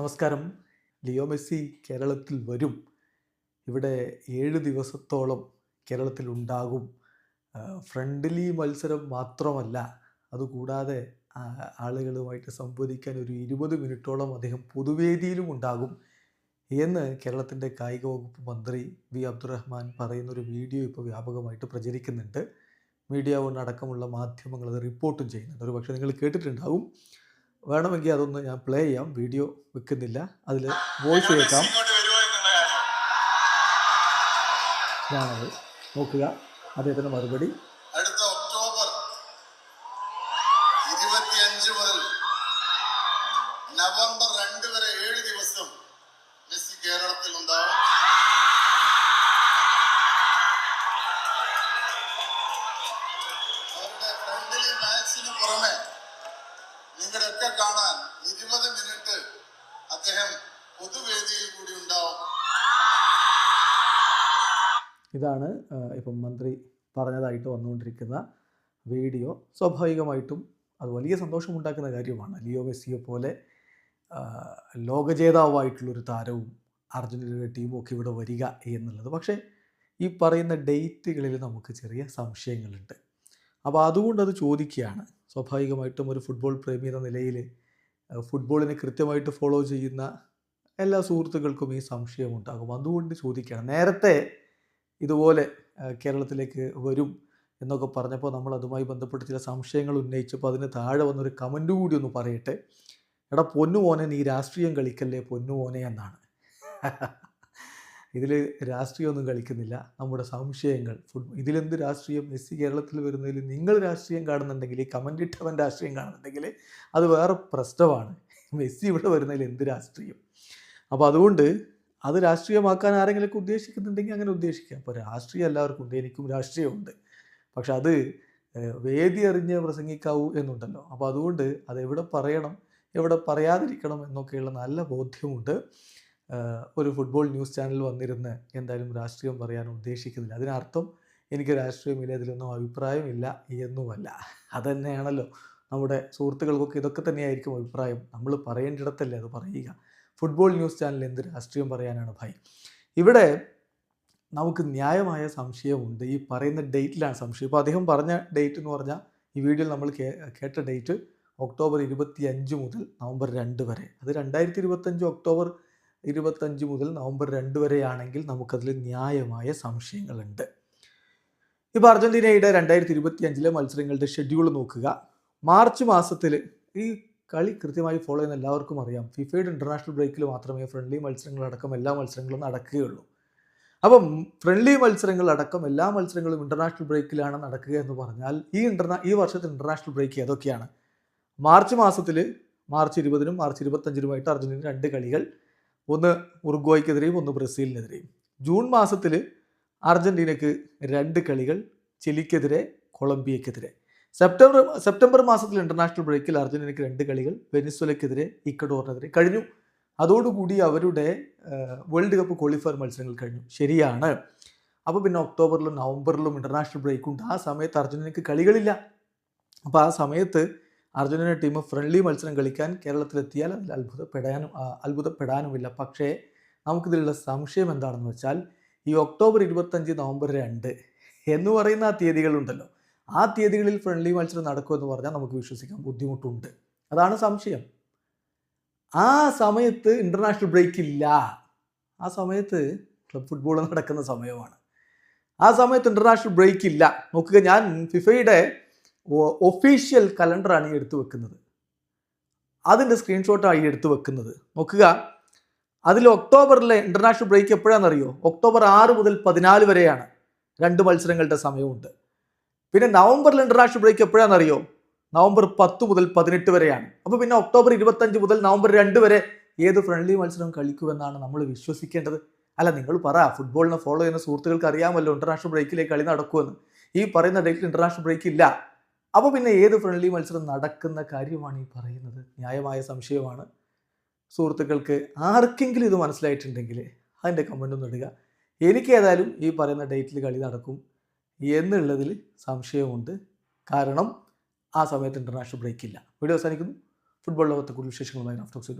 നമസ്കാരം. Leo Messi കേരളത്തിൽ വരും. ഇവിടെ ഏഴ് ദിവസത്തോളം കേരളത്തിൽ ഉണ്ടാകും. ഫ്രണ്ട്ലി മത്സരം മാത്രമല്ല അതുകൂടാതെ ആളുകളുമായിട്ട് സംവദിക്കാൻ ഒരു ഇരുപത് മിനിറ്റോളം അദ്ദേഹം പൊതുവേദിയിലും ഉണ്ടാകും എന്ന് കേരളത്തിന്റെ കായിക വകുപ്പ് മന്ത്രി വി. അബ്ദുറഹ്മാൻ പറയുന്നൊരു വീഡിയോ ഇപ്പോൾ വ്യാപകമായിട്ട് പ്രചരിക്കുന്നുണ്ട്. മീഡിയ വൺ അടക്കമുള്ള മാധ്യമങ്ങൾ അത് റിപ്പോർട്ടും ചെയ്യുന്നുണ്ട്. ഒരു പക്ഷേ നിങ്ങൾ കേട്ടിട്ടുണ്ടാവും വേണമെങ്കിൽ അതൊന്ന് ഞാൻ പ്ലേ ചെയ്യാം. വീഡിയോ വെക്കുന്നില്ല. അതിൽ വോയിസ് കേൾക്കാം. ഞാനത് നോക്കുക. അദ്ദേഹത്തിന്റെ മറുപടി. അടുത്ത ഒക്ടോബർ ഇരുപത്തിയഞ്ച് മുതൽ നവംബർ രണ്ട് വരെ ഏഴ് ദിവസം മെസ്സി കേരളത്തിൽ ഉണ്ടാവും നിങ്ങളുടെയൊക്കെ കാണാൻ ഇരുപത് മിനിറ്റ് അദ്ദേഹം പൊതുവേദിയിൽ കൂടി ഉണ്ടാവും. ഇതാണ് ഇപ്പം മന്ത്രി പറഞ്ഞതായിട്ട് വന്നുകൊണ്ടിരിക്കുന്ന വീഡിയോ. സ്വാഭാവികമായിട്ടും അത് വലിയ സന്തോഷമുണ്ടാക്കുന്ന കാര്യമാണ്. ലിയോ മെസ്സിയെ പോലെ ലോകജേതാവായിട്ടുള്ളൊരു താരവും അർജന്റീനയുടെ ടീമും ഒക്കെ ഇവിടെ വരിക എന്നുള്ളത്. പക്ഷേ ഈ പറയുന്ന ഡേറ്റുകളിൽ നമുക്ക് ചെറിയ സംശയങ്ങളുണ്ട്. അപ്പോൾ അതുകൊണ്ട് അത് ചോദിക്കുകയാണ് സ്വാഭാവികമായിട്ടും ഒരു ഫുട്ബോൾ പ്രേമി എന്ന നിലയിൽ ഫുട്ബോളിനെ കൃത്യമായിട്ട് ഫോളോ ചെയ്യുന്ന എല്ലാ സുഹൃത്തുക്കൾക്കും ഈ സംശയമുണ്ടാകും അതുകൊണ്ട് ചോദിക്കുകയാണ്. നേരത്തെ ഇതുപോലെ കേരളത്തിലേക്ക് വരും എന്നൊക്കെ പറഞ്ഞപ്പോൾ നമ്മൾ അതുമായി ബന്ധപ്പെട്ട് ചില സംശയങ്ങൾ ഉന്നയിച്ചപ്പോൾ അതിന് താഴെ വന്നൊരു കമന്റ് കൂടി ഒന്ന് പറയട്ടെ. എടാ പൊന്നു മോനെ നീ രാഷ്ട്രീയം കളിക്കല്ലേ? പൊന്നു മോനെ എന്നാണ്. ഇതിൽ രാഷ്ട്രീയമൊന്നും കളിക്കുന്നില്ല. നമ്മുടെ സംശയങ്ങൾ ഫുട് ഇതിലെന്ത് രാഷ്ട്രീയം? മെസ്സി കേരളത്തിൽ വരുന്നതിൽ നിങ്ങൾ രാഷ്ട്രീയം കാണുന്നുണ്ടെങ്കിൽ കമന്റ് ഇട്ടവൻ രാഷ്ട്രീയം കാണുന്നുണ്ടെങ്കിൽ അത് വേറെ പ്രശ്നമാണ്. മെസ്സി ഇവിടെ വരുന്നതിൽ എന്ത് രാഷ്ട്രീയം? അപ്പോൾ അതുകൊണ്ട് അത് രാഷ്ട്രീയമാക്കാൻ ആരെങ്കിലുമൊക്കെ ഉദ്ദേശിക്കുന്നുണ്ടെങ്കിൽ അങ്ങനെ ഉദ്ദേശിക്കാം. അപ്പോൾ രാഷ്ട്രീയം എല്ലാവർക്കും ഉണ്ട് എനിക്കും രാഷ്ട്രീയമുണ്ട് പക്ഷെ അത് വേദി അറിഞ്ഞ് പ്രസംഗിക്കാവൂ എന്നുണ്ടല്ലോ. അപ്പോൾ അതുകൊണ്ട് അത് എവിടെ പറയണം എവിടെ പറയാതിരിക്കണം എന്നൊക്കെയുള്ള നല്ല ബോധ്യമുണ്ട്. ഒരു ഫുട്ബോൾ ന്യൂസ് ചാനൽ വന്നിരുന്ന് എന്തായാലും രാഷ്ട്രീയം പറയാൻ ഉദ്ദേശിക്കുന്നില്ല. അതിനർത്ഥം എനിക്ക് രാഷ്ട്രീയമില്ല ഇതിലൊന്നും അഭിപ്രായമില്ല എന്നുമല്ല. അതന്നെയാണല്ലോ നമ്മുടെ സുഹൃത്തുക്കൾക്കൊക്കെ ഇതൊക്കെ തന്നെയായിരിക്കും അഭിപ്രായം. നമ്മൾ പറയേണ്ടിടത്തല്ലേ അത് പറയുക. ഫുട്ബോൾ ന്യൂസ് ചാനൽ എന്ത് രാഷ്ട്രീയം പറയാനാണ് ഭായി. ഇവിടെ നമുക്ക് ന്യായമായ സംശയമുണ്ട്. ഈ പറയുന്ന ഡേറ്റിലാണ് സംശയം. ഇപ്പോൾ അദ്ദേഹം പറഞ്ഞ ഡേറ്റ് എന്ന് പറഞ്ഞാൽ ഈ വീഡിയോയിൽ നമ്മൾ കേട്ട ഡേറ്റ് ഒക്ടോബർ ഇരുപത്തി അഞ്ച് മുതൽ നവംബർ രണ്ട് വരെ. അത് രണ്ടായിരത്തി ഇരുപത്തഞ്ച് ഒക്ടോബർ ഇരുപത്തഞ്ച് മുതൽ നവംബർ രണ്ട് വരെയാണെങ്കിൽ നമുക്കതിൽ ന്യായമായ സംശയങ്ങളുണ്ട്. ഇപ്പോൾ അർജന്റീനയുടെ രണ്ടായിരത്തി ഇരുപത്തി അഞ്ചിലെ മത്സരങ്ങളുടെ ഷെഡ്യൂൾ നോക്കുക. മാർച്ച് മാസത്തിൽ ഈ കളി കൃത്യമായി ഫോളോ ചെയ്യുന്ന എല്ലാവർക്കും അറിയാം. ഫിഫയുടെ ഇന്റർനാഷണൽ ബ്രേക്കിൽ മാത്രമേ ഫ്രണ്ട്ലി മത്സരങ്ങളടക്കം എല്ലാ മത്സരങ്ങളും നടക്കുകയുള്ളൂ. അപ്പം ഫ്രണ്ട്ലി മത്സരങ്ങളടക്കം എല്ലാ മത്സരങ്ങളും ഇന്റർനാഷണൽ ബ്രേക്കിലാണ് നടക്കുക എന്ന് പറഞ്ഞാൽ ഈ ഇന്റർനാ ഈ വർഷത്തെ ഇന്റർനാഷണൽ ബ്രേക്ക് ഏതൊക്കെയാണ്? മാർച്ച് മാസത്തിൽ മാർച്ച് ഇരുപതിനും മാർച്ച് ഇരുപത്തഞ്ചിനുമായിട്ട് അർജന്റീന രണ്ട് കളികൾ ഒന്ന് ഉറുഗ്വായ്ക്കെതിരെയും ഒന്ന് ബ്രസീലിനെതിരെയും. ജൂൺ മാസത്തിൽ അർജന്റീനയ്ക്ക് രണ്ട് കളികൾ ചിലിക്കെതിരെ കൊളംബിയക്കെതിരെ. സെപ്റ്റംബർ സെപ്റ്റംബർ മാസത്തിൽ ഇന്റർനാഷണൽ ബ്രേക്കിൽ അർജന്റീനയ്ക്ക് രണ്ട് കളികൾ വെനിസ്വലയ്ക്കെതിരെ ഇക്കഡോറിനെതിരെ കഴിഞ്ഞു. അതോടുകൂടി അവരുടെ വേൾഡ് കപ്പ് ക്വാളിഫയർ മത്സരങ്ങൾ കഴിഞ്ഞു. ശരിയാണ്. അപ്പോൾ പിന്നെ ഒക്ടോബറിലും നവംബറിലും ഇന്റർനാഷണൽ ബ്രേക്ക് ഉണ്ട്. ആ സമയത്ത് അർജന്റീനയ്ക്ക് കളികളില്ല. അപ്പോൾ ആ സമയത്ത് അർജന്റീന ടീം ഫ്രണ്ട്ലി മത്സരം കളിക്കാൻ കേരളത്തിലെത്തിയാൽ അതിൽ അത്ഭുതപ്പെടാനും അത്ഭുതപ്പെടാനുമില്ല. പക്ഷേ നമുക്കിതിലുള്ള സംശയം എന്താണെന്ന് വെച്ചാൽ ഈ ഒക്ടോബർ ഇരുപത്തഞ്ച് നവംബർ രണ്ട് എന്ന് പറയുന്ന ആ തീയതികളുണ്ടല്ലോ. ആ തീയതികളിൽ ഫ്രണ്ട്ലി മത്സരം നടക്കുമെന്ന് പറഞ്ഞാൽ നമുക്ക് വിശ്വസിക്കാൻ ബുദ്ധിമുട്ടുണ്ട്. അതാണ് സംശയം. ആ സമയത്ത് ഇന്റർനാഷണൽ ബ്രേക്ക് ഇല്ല. ആ സമയത്ത് ക്ലബ് ഫുട്ബോൾ നടക്കുന്ന സമയമാണ്. ആ സമയത്ത് ഇന്റർനാഷണൽ ബ്രേക്ക് ഇല്ല. നോക്കുക ഞാൻ ഫിഫയുടെ ഒഫീഷ്യൽ കലണ്ടറാണ് ഈ എടുത്തു വെക്കുന്നത്. അതിന്റെ സ്ക്രീൻഷോട്ടാണ് ഈ എടുത്തു വെക്കുന്നത്. നോക്കുക. അതിൽ ഒക്ടോബറിലെ ഇന്റർനാഷണൽ ബ്രേക്ക് എപ്പോഴാണെന്നറിയോ? ഒക്ടോബർ ആറ് മുതൽ പതിനാല് വരെയാണ് രണ്ട് മത്സരങ്ങളുടെ സമയമുണ്ട്. പിന്നെ നവംബറിൽ ഇന്റർനാഷണൽ ബ്രേക്ക് എപ്പോഴാണെന്നറിയോ? നവംബർ പത്ത് മുതൽ പതിനെട്ട് വരെയാണ്. അപ്പോൾ പിന്നെ ഒക്ടോബർ ഇരുപത്തഞ്ച് മുതൽ നവംബർ രണ്ട് വരെ ഏത് ഫ്രണ്ട്ലി മത്സരം കളിക്കുമെന്നാണ് നമ്മൾ വിശ്വസിക്കേണ്ടത്. അല്ല നിങ്ങൾ പറ ഫുട്ബോളിനെ ഫോളോ ചെയ്യുന്ന സുഹൃത്തുക്കൾക്ക് അറിയാമല്ലോ ഇന്റർനാഷണൽ ബ്രേക്കിലേക്ക് കളി നടക്കുമെന്ന്. ഈ പറയുന്ന ഡേറ്റിൽ ഇന്റർനാഷണൽ ബ്രേക്ക് ഇല്ല. അപ്പോൾ പിന്നെ ഏത് ഫ്രണ്ട്ലി മത്സരം നടക്കുന്ന കാര്യമാണ് ഈ പറയുന്നത്? ന്യായമായ സംശയമാണ്. സുഹൃത്തുക്കൾക്ക് ആർക്കെങ്കിലും ഇത് മനസ്സിലായിട്ടുണ്ടെങ്കിൽ അതിന്റെ കമന്റ് ഒന്ന് ഇടുക. എനിക്ക് ഏതായാലും ഈ പറയുന്ന ഡേറ്റിൽ കളി നടക്കും എന്നുള്ളതിൽ സംശയമുണ്ട്. കാരണം ആ സമയത്ത് ഇന്റർനാഷണൽ ബ്രേക്ക് ഇല്ല. വീഡിയോ അവസാനിക്കുന്നു. ഫുട്ബോൾ ലോകത്തെ കൂടുതൽ വിശേഷങ്ങളുമായി റാഫ്റ്റോക്സ്